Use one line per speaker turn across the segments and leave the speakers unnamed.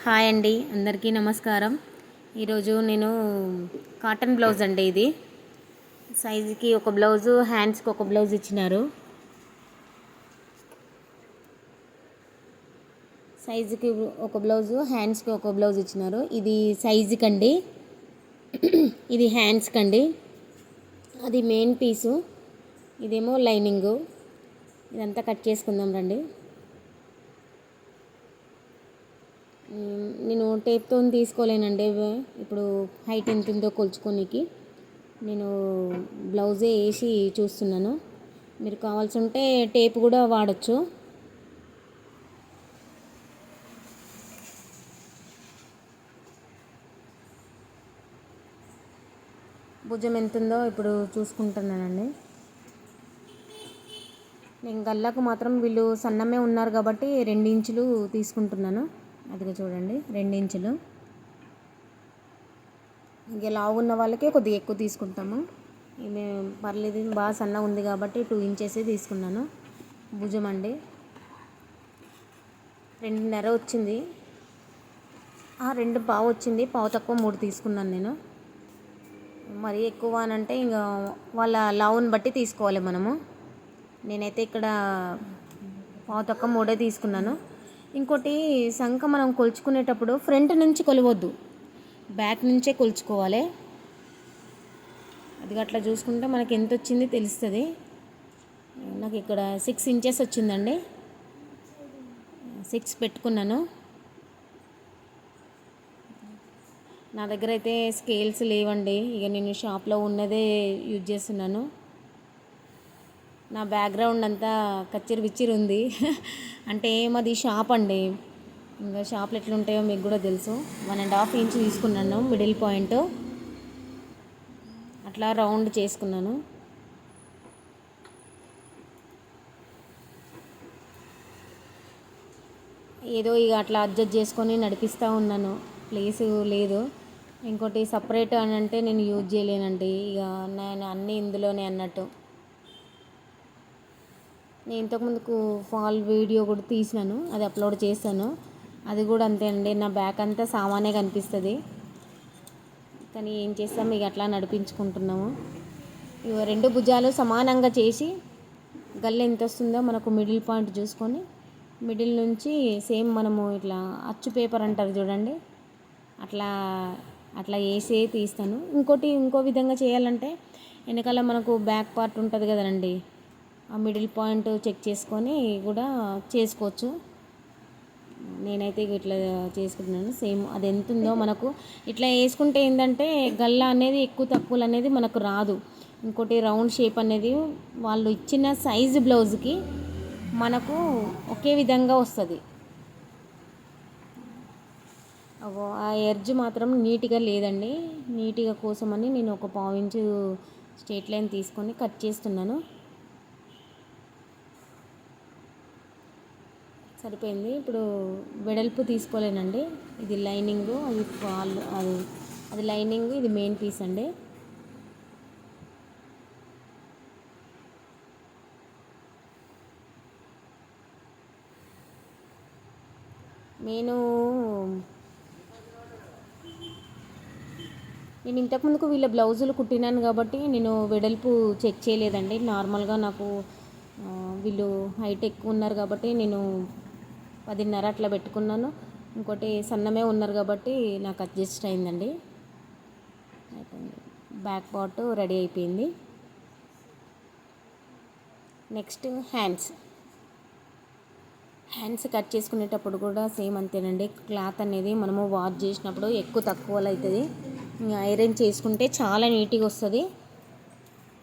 Hi అండి అందరికీ నమస్కారం. ఈరోజు నేను కాటన్ బ్లౌజ్ అండి ఇది. సైజుకి ఒక బ్లౌజు హ్యాండ్స్కి ఒక బ్లౌజ్ ఇచ్చినారు. సైజుకి ఒక బ్లౌజు హ్యాండ్స్కి ఒక బ్లౌజ్ ఇచ్చినారు. ఇది సైజుకి అండి ఇది హ్యాండ్స్కి అండి అది మెయిన్ పీసు. ఇదేమో లైనింగు. ఇదంతా కట్ చేసుకుందాం రండి మ్, నేను టేప్తో తీసుకోలేనండి. ఇప్పుడు హైట్ ఎంత ఉందో కొలుచుకోనికి. నేను బ్లౌజే వేసి చూస్తున్నాను. మీరు కావాల్సి ఉంటే టేప్ కూడా వాడచ్చు. భుజం ఎంత ఉందో ఇప్పుడు చూసుకుంటున్నానండి. నేను గల్లకు మాత్రం వీళ్ళు సన్నమే ఉన్నారు కాబట్టి రెండు ఇంచులు తీసుకుంటున్నాను. అదిగో చూడండి రెండు ఇంచులు ఇంక లావు ఉన్న వాళ్ళకే కొద్దిగా ఎక్కువ తీసుకుంటాము. మేము పర్లేదు బాగా సన్న ఉంది కాబట్టి టూ ఇంచెస్ తీసుకున్నాను. భుజం అండి. రెండున్నర వచ్చింది. రెండు పావు వచ్చింది. పావు తక్కువ మూడు తీసుకున్నాను నేను. మరీ ఎక్కువ అని అంటే ఇంకా వాళ్ళ లావుని బట్టి తీసుకోవాలి మనము. నేనైతే ఇక్కడ పావు తక్కువ మూడే తీసుకున్నాను. ఇంకోటి సంఖ మనం కొలుచుకునేటప్పుడు ఫ్రంట్ నుంచి కొలవద్దు. బ్యాక్ నుంచే కొలుచుకోవాలి. అది అట్లా చూసుకుంటే మనకి ఎంత వచ్చింది తెలుస్తుంది. నాకు ఇక్కడ సిక్స్ ఇంచెస్ వచ్చిందండి. సిక్స్ పెట్టుకున్నాను. నా దగ్గర అయితే స్కేల్స్ లేవండి. ఇక నేను షాప్లో ఉన్నదే యూజ్ చేస్తున్నాను. నా బ్యాక్గ్రౌండ్ అంతా కచ్చిరి విచ్చిరి ఉంది. అంటే మాది షాప్ అండి. ఇంకా షాప్లు ఎట్లుంటాయో మీకు కూడా తెలుసు. వన్ అండ్ హాఫ్ ఇంచ్ తీసుకున్నాను మిడిల్ పాయింట్ అట్లా రౌండ్ చేసుకున్నాను. ఏదో ఇక అట్లా అడ్జస్ట్ చేసుకొని నడిపిస్తూ ఉన్నాను. ప్లేస్ లేదు. ఇంకోటి సపరేట్ అని అంటే నేను యూజ్ చేయలేనండి. ఇక నేను అన్నీ ఇందులోనే అన్నట్టు. నేను ఇంతకుముందుకు ఫాల్ వీడియో కూడా తీసినాను అది అప్లోడ్ చేశాను. అది కూడా అంతే అండి నా బ్యాక్ అంతా సామానే కనిపిస్తుంది. కానీ ఏం చేస్తాం ఇక అట్లా నడిపించుకుంటున్నాము. ఇవి రెండు భుజాలు సమానంగా చేసి గల్ల ఎంత వస్తుందో మనకు మిడిల్ పాయింట్ చూసుకొని మిడిల్ నుంచి సేమ్ మనము ఇట్లా అచ్చు పేపర్ అంటారు చూడండి అట్లా అట్లా వేసే తీస్తాను. ఇంకోటి ఇంకో విధంగా చేయాలంటే వెనకాల మనకు బ్యాక్ పార్ట్ ఉంటుంది కదండి మిడిల్ పాయింట్ చెక్ చేసుకొని కూడా చేసుకోవచ్చు. నేనైతే ఇక ఇట్లా చేసుకుంటున్నాను. సేమ్ అది ఎంత ఉందో మనకు ఇట్లా వేసుకుంటే ఏంటంటే గల్ల అనేది ఎక్కువ తక్కువలు అనేది మనకు రాదు. ఇంకోటి రౌండ్ షేప్ అనేది వాళ్ళు ఇచ్చిన సైజు బ్లౌజ్కి మనకు ఒకే విధంగా వస్తుంది. ఆ ఎర్జ్ మాత్రం నీట్గా లేదండి. నీట్గా కోసమని నేను ఒక పావు ఇంచు స్ట్రేట్ లైన్ తీసుకొని కట్ చేస్తున్నాను. సరిపోయింది. ఇప్పుడు వెడల్పు తీసుకోలేనండి. ఇది లైనింగ్ అది ఫాల్ అది అది లైనింగ్ ఇది మెయిన్ పీస్ అండి. నేను నేను ఇంతకుముందుకు వీళ్ళ బ్లౌజులు కుట్టినాను కాబట్టి నేను వెడల్పు చెక్ చేయలేదండి. నార్మల్గా నాకు వీళ్ళు హైట్ ఎక్కువ ఉన్నారు కాబట్టి నేను పదిన్నర అట్లా పెట్టుకున్నాను. ఇంకోటి సన్నమే ఉన్నారు కాబట్టి నాకు అడ్జస్ట్ అయిందండి. బ్యాక్ పార్ట్ రెడీ అయిపోయింది. Next hands. హ్యాండ్స్ కట్ చేసుకునేటప్పుడు కూడా సేమ్ అంతేనండి. క్లాత్ అనేది మనము వాష్ చేసినప్పుడు ఎక్కువ తక్కువలో అవుతుంది. ఐరన్ చేసుకుంటే చాలా నీట్గా వస్తుంది.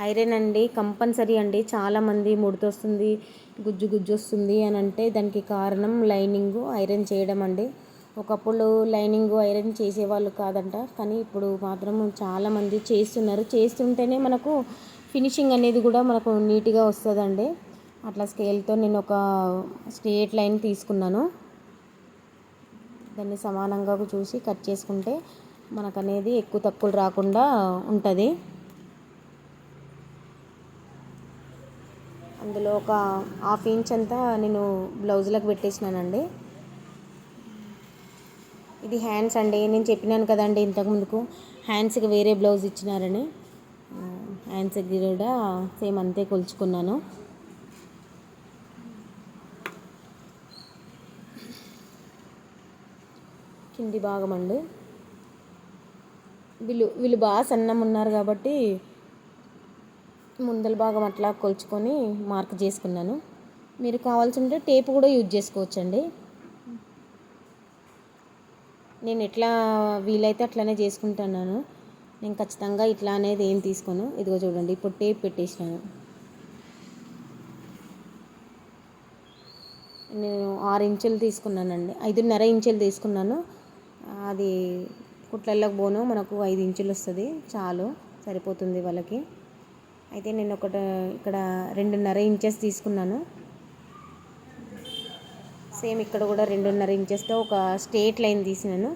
ఐరన్ అండి కంపల్సరీ అండి. చాలామంది ముడితొస్తుంది గుజ్జు గుజ్జు వస్తుంది అని అంటే దానికి కారణం లైనింగ్ ఐరన్ చేయడం అండి. ఒకప్పుడు లైనింగ్ ఐరన్ చేసేవాళ్ళు కాదంట కానీ ఇప్పుడు మాత్రం చాలామంది చేస్తున్నారు. చేస్తుంటేనే మనకు ఫినిషింగ్ అనేది కూడా మనకు నీట్గా వస్తుందండి. అట్లా స్కేల్తో నేను ఒక స్ట్రేట్ లైన్ తీసుకున్నాను. దాన్ని సమానంగా చూసి కట్ చేసుకుంటే మనకనేది ఎక్కువ తక్కువలు రాకుండా ఉంటుంది. అందులో ఒక హాఫ్ ఇంచ్ అంతా నేను బ్లౌజులకు పెట్టేసినానండి. ఇది హ్యాండ్స్ అండి. నేను చెప్పినాను కదండి ఇంతకుముందుకు హ్యాండ్స్కి వేరే బ్లౌజ్ ఇచ్చినారని. హ్యాండ్స్ హ్యాండ్స్కి కూడా సేమ్ అంతే కొలుచుకున్నాను. కింది భాగం అండి. వీళ్ళు వీళ్ళు బాగా సన్నం ఉన్నారు కాబట్టి ముందల భాగం అట్లా కొలుచుకొని మార్క్ చేసుకున్నాను. మీరు కావాల్సి ఉంటే టేప్ కూడా యూజ్ చేసుకోవచ్చండి. నేను ఎట్లా వీలైతే అట్లానే చేసుకుంటున్నాను. నేను ఖచ్చితంగా ఇట్లా అనేది ఏం తీసుకోను. ఇదిగో చూడండి ఇప్పుడు టేప్ పెట్టేసినాను. నేను ఆరు ఇంచులు తీసుకున్నానండి. ఐదున్నర ఇంచులు తీసుకున్నాను. అది కుట్లల్లోకి పోను మనకు ఐదు ఇంచులు వస్తుంది. చాలు సరిపోతుంది వాళ్ళకి. అయితే నేను ఒకటి ఇక్కడ రెండున్నర ఇంచెస్ తీసుకున్నాను. సేమ్ ఇక్కడ కూడా రెండున్నర ఇంచెస్తో ఒక స్ట్రేట్ లైన్ తీసినాను.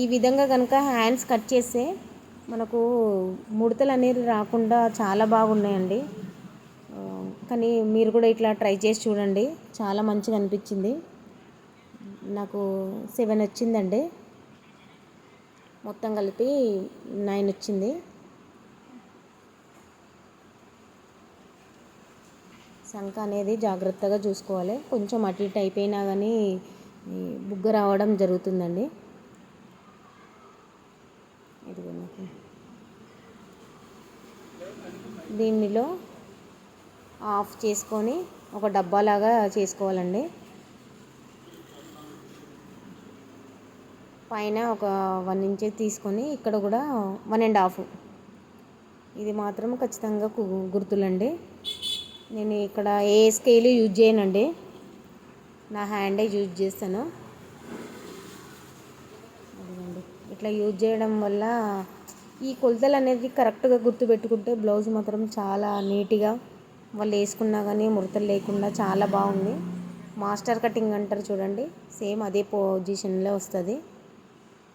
ఈ విధంగా కనుక హ్యాండ్స్ కట్ చేస్తే మనకు ముడతలు అనేది రాకుండా చాలా బాగున్నాయండి. కానీ మీరు కూడా ఇట్లా ట్రై చేసి చూడండి. చాలా మంచిగా అనిపించింది. నాకు సెవెన్ వచ్చిందండి. మొత్తం కలిపి నైన్ వచ్చింది. సంక అనేది జాగ్రత్తగా చూసుకోవాలి. కొంచెం అటు ఇటు అయిపోయినా కానీ బుగ్గ రావడం జరుగుతుందండి. ఇదిగోండి దీనిలో ఆఫ్ చేసుకొని ఒక డబ్బాలాగా చేసుకోవాలండి. పైన ఒక వన్ ఇంచ్ తీసుకొని ఇక్కడ కూడా వన్ అండ్ హాఫ్. ఇది మాత్రం ఖచ్చితంగా గుర్తులండి. నేను ఇక్కడ ఏ స్కేల్ యూజ్ చేయనండి. నా హ్యాండే యూజ్ చేస్తాను. ఇట్లా యూజ్ చేయడం వల్ల ఈ కొలతలు అనేది కరెక్ట్గా గుర్తుపెట్టుకుంటే బ్లౌజ్ మాత్రం చాలా నీట్గా వాళ్ళు వేసుకున్నా కానీ ముడతలు లేకుండా చాలా బాగుంది. మాస్టర్ కటింగ్ అంటారు చూడండి. సేమ్ అదే పొజిషన్లో వస్తుంది.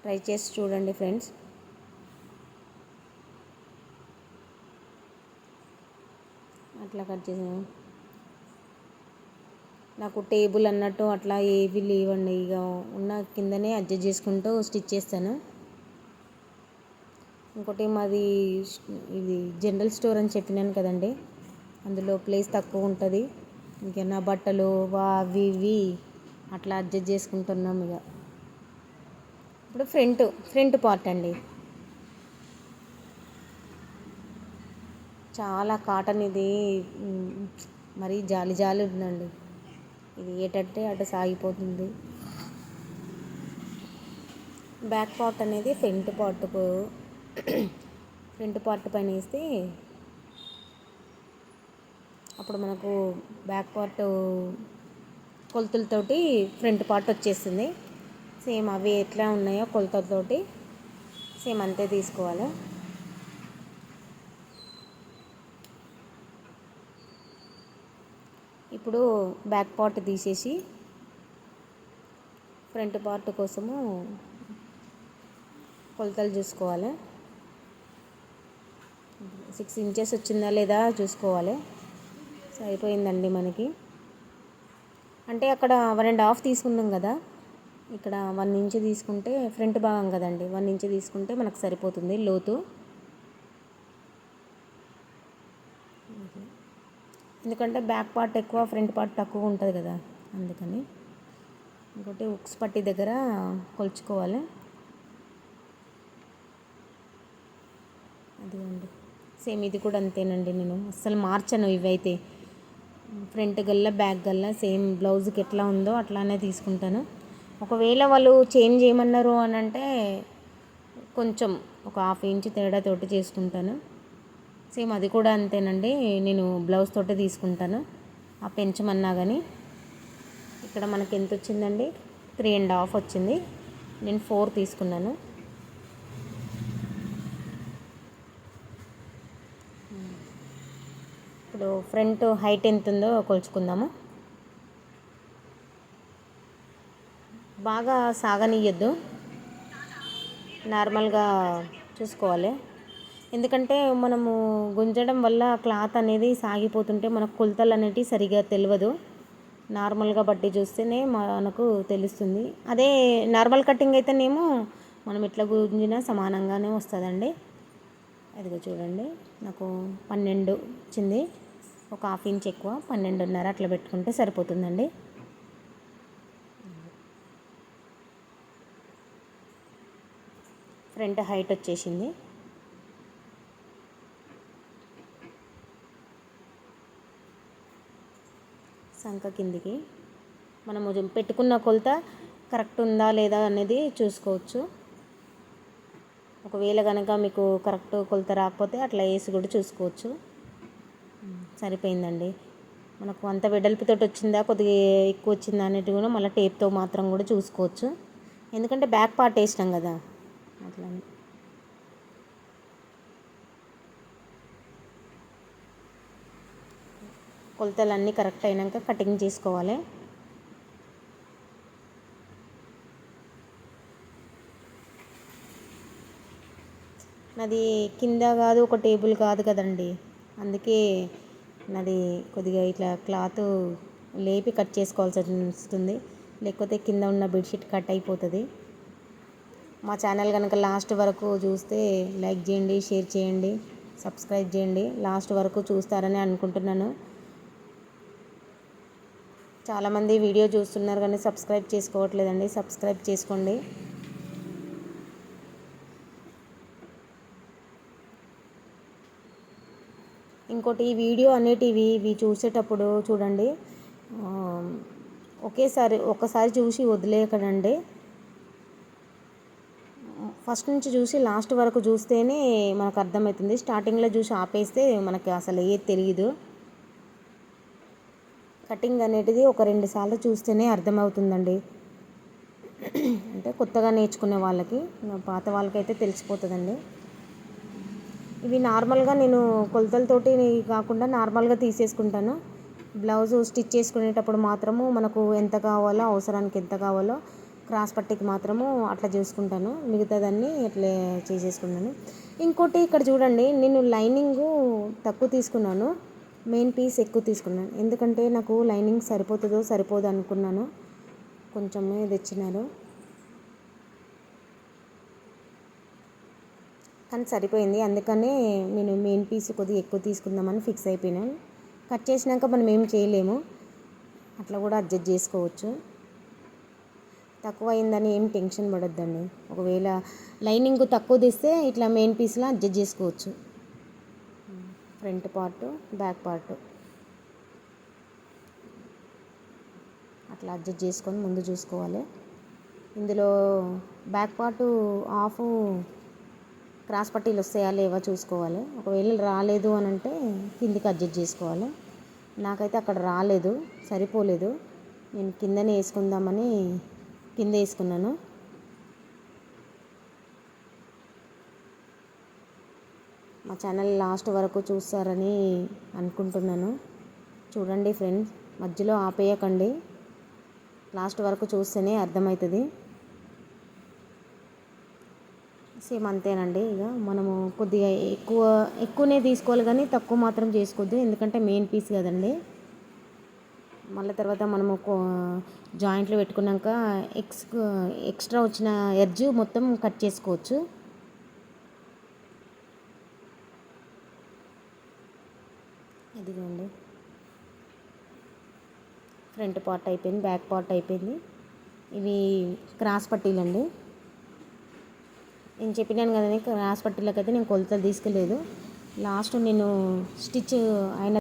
ట్రై చేసి చూడండి ఫ్రెండ్స్ అట్లా కట్ చేసాను నాకు టేబుల్ అన్నట్టు అట్లా ఏవి లేవండి ఇక ఉన్న కిందనే అడ్జస్ట్ చేసుకుంటూ స్టిచ్ చేస్తాను. ఇంకోటి మాది ఇది జనరల్ స్టోర్ అని చెప్పినాను కదండి అందులో ప్లేస్ తక్కువ ఉంటుంది. ఇంకా నా బట్టలు వా అవి ఇవి అట్లా అడ్జస్ట్ చేసుకుంటున్నాం ఇక ఇప్పుడు ఫ్రంట్ ఫ్రంట్ పార్ట్ అండి. చాలా కాటన్ ఇది మరీ జాలి జాలి ఉందండి. ఇది ఏటంటే అటు సాగిపోతుంది. బ్యాక్ పార్ట్ అనేది ఫ్రంట్ పార్ట్కు ఫ్రంట్ పార్ట్ పైన వేస్తే అప్పుడు మనకు బ్యాక్ పార్ట్ కొలతలతోటి ఫ్రంట్ పార్ట్ వచ్చేస్తుంది. సేమ్ అవి ఎట్లా ఉన్నాయో కొలతలతోటి సేమ్ అంతే తీసుకోవాలి. ఇప్పుడు బ్యాక్ పార్ట్ తీసేసి ఫ్రంట్ పార్ట్ కోసము కొలతలు చూసుకోవాలి. సిక్స్ ఇంచెస్ వచ్చిందా లేదా చూసుకోవాలి. సరిపోయిందండి మనకి. అంటే అక్కడ వన్ అండ్ హాఫ్ తీసుకున్నాం కదా. ఇక్కడ వన్ ఇంచ్ తీసుకుంటే ఫ్రంట్ భాగం కదండి. వన్ ఇంచ్ తీసుకుంటే మనకు సరిపోతుంది లోతు. ఎందుకంటే బ్యాక్ పార్ట్ ఎక్కువ ఫ్రంట్ పార్ట్ తక్కువ ఉంటుంది కదా అందుకని. ఇంకోటి ఉక్స్ పట్టి దగ్గర కొలుచుకోవాలి. అదిగోండి. సేమ్ ఇది కూడా అంతేనండి నేను. అస్సలు మార్చను ఇవైతే. ఫ్రంట్ గల్లా బ్యాక్ గల్లా సేమ్ బ్లౌజ్కి ఎట్లా ఉందో అట్లానే తీసుకుంటాను. ఒకవేళ వాళ్ళు చేంజ్ చేయమన్నారు అని అంటే కొంచెం ఒక హాఫ్ ఇంచ్ తేడా తోటి చేసుకుంటాను. సేమ్ అది కూడా అంతేనండి. నేను బ్లౌజ్ తోటే తీసుకుంటాను. ఆ పెంచమన్నా కానీ ఇక్కడ మనకి ఎంత వచ్చిందండి? త్రీ అండ్ హాఫ్ వచ్చింది. నేను ఫోర్ తీసుకున్నాను. ఇప్పుడు ఫ్రంట్ హైట్ ఎంత ఉందో కొలుచుకుందాము. బాగా సాగనీయద్దు నార్మల్గా చూసుకోవాలి. ఎందుకంటే మనము గుంజడం వల్ల క్లాత్ అనేది సాగిపోతుంటే మనకు కొలతలు అనేటివి సరిగా తెలియదు నార్మల్గా బట్టి చూస్తేనే మనకు తెలుస్తుంది. అదే నార్మల్ కటింగ్ అయితేనేమో మనం ఇట్లా గుంజినా సమానంగానే వస్తుందండి. అదిగో చూడండి. నాకు పన్నెండు వచ్చింది. ఒక హాఫ్ ఇంచ్ ఎక్కువ పన్నెండున్నర అట్లా పెట్టుకుంటే సరిపోతుందండి. ఫ్రంట్ హైట్ వచ్చేసింది. సంఖ కిందికి మనము పెట్టుకున్న కొలత కరెక్ట్ ఉందా లేదా అనేది చూసుకోవచ్చు. ఒకవేళ కనుక మీకు కరెక్ట్ కొలత రాకపోతే అట్లా వేసి కూడా చూసుకోవచ్చు. సరిపోయిందండి. మనకు అంత వెడల్పుతో వచ్చిందా కొద్దిగా ఎక్కువ వచ్చిందా అనేది కూడా మళ్ళీ టేప్తో మాత్రం కూడా చూసుకోవచ్చు. ఎందుకంటే బ్యాక్ పార్ట్ వేసినాం కదా. అట్లా కొలతలన్నీ కరెక్ట్ అయినాక కటింగ్ చేసుకోవాలి. నాది కింద కాదు ఒక టేబుల్ కాదు కదండి. అందుకే నాది కొద్దిగా ఇట్లా క్లాత్ లేపి కట్ చేసుకోవాల్సి వస్తుంది. లేకపోతే కింద ఉన్న బెడ్షీట్ కట్ అయిపోతుంది. మా ఛానల్ కనుక లాస్ట్ వరకు చూస్తే లైక్ చేయండి షేర్ చేయండి సబ్స్క్రైబ్ చేయండి. లాస్ట్ వరకు చూస్తారని అనుకుంటున్నాను. చాలామంది వీడియో చూస్తున్నారు కానీ సబ్స్క్రైబ్ చేసుకోవట్లేదండి. సబ్స్క్రైబ్ చేసుకోండి. ఇంకోటి ఈ వీడియో అనేటివి ఇవి చూసేటప్పుడు చూడండి. ఒకేసారి ఒకసారి చూసి వదిలేయకండి. ఫస్ట్ నుంచి చూసి లాస్ట్ వరకు చూస్తేనే మనకు అర్థమవుతుంది. స్టార్టింగ్లో చూసి ఆపేస్తే మనకి అసలు ఏది తెలియదు కటింగ్ అనేటిది ఒక రెండు సార్లు చూస్తేనే అర్థమవుతుందండి. అంటే కొత్తగా నేర్చుకునే వాళ్ళకి పాత వాళ్ళకైతే తెలిసిపోతుందండి. ఇవి నార్మల్గా నేను కొలతలతోటి కాకుండా నార్మల్గా తీసేసుకుంటాను. బ్లౌజ్ స్టిచ్ చేసుకునేటప్పుడు మాత్రము మనకు ఎంత కావాలో అవసరానికి ఎంత కావాలో క్రాస్ పట్టికి మాత్రము అట్లా చూసుకుంటాను. మిగతాదాన్ని ఇట్లే చేసేసుకున్నాను ఇంకోటి ఇక్కడ చూడండి నేను లైనింగు తక్కువ తీసుకున్నాను. మెయిన్ పీస్ ఎక్కువ తీసుకున్నాను. ఎందుకంటే నాకు లైనింగ్ సరిపోతుందో సరిపోదు అనుకున్నాను. కొంచెమే తెచ్చినారు. కానీ సరిపోయింది. అందుకనే నేను మెయిన్ పీస్ కొద్దిగా ఎక్కువ తీసుకుందామని ఫిక్స్ అయిపోయినాను. కట్ చేసినాక మనం ఏం చేయలేము. అట్లా కూడా అడ్జస్ట్ చేసుకోవచ్చు. తక్కువ అయిందని ఏం టెన్షన్ పడొద్దండి. ఒకవేళ లైనింగ్ తక్కువ తీస్తే ఇట్లా మెయిన్ పీస్లో అడ్జస్ట్ చేసుకోవచ్చు. Front part back part. అట్లా అడ్జస్ట్ చేసుకొని ముందు చూసుకోవాలి. ఇందులో బ్యాక్ పార్ట్ ఆఫ్ క్రాస్ పట్టీలు వస్తాయా లేవా చూసుకోవాలి. ఒకవేళ రాలేదు అని అంటే కిందికి అడ్జస్ట్ చేసుకోవాలి. నాకైతే అక్కడ రాలేదు సరిపోలేదు. నేను కిందనే వేసుకుందామని కింద వేసుకున్నాను. మా ఛానల్ లాస్ట్ వరకు చూస్తారని అనుకుంటున్నాను. చూడండి ఫ్రెండ్స్ మధ్యలో ఆపేయకండి. లాస్ట్ వరకు చూస్తేనే అర్థమవుతుంది. సేమ్ అంతేనండి. ఇక మనము కొద్దిగా ఎక్కువ ఎక్కువనే తీసుకోవాలి కానీ తక్కువ మాత్రం చేసుకోవద్దు. ఎందుకంటే మెయిన్ పీస్ కదండి. మళ్ళీ తర్వాత మనము జాయింట్లు పెట్టుకున్నాక ఎక్స్ ఎక్స్ట్రా వచ్చిన ఎడ్జ్ మొత్తం కట్ చేసుకోవచ్చు. ఇదిగోండి. ఫ్రంట్ పార్ట్ అయిపోయింది బ్యాక్ పార్ట్ అయిపోయింది. ఇవి క్రాస్ పట్టీలండి. నేను చెప్పినాను కదండి క్రాస్ పట్టీలకైతే నేను కొలతలు తీసుకెళ్ళలేదు. లాస్ట్ నేను స్టిచ్ అయిన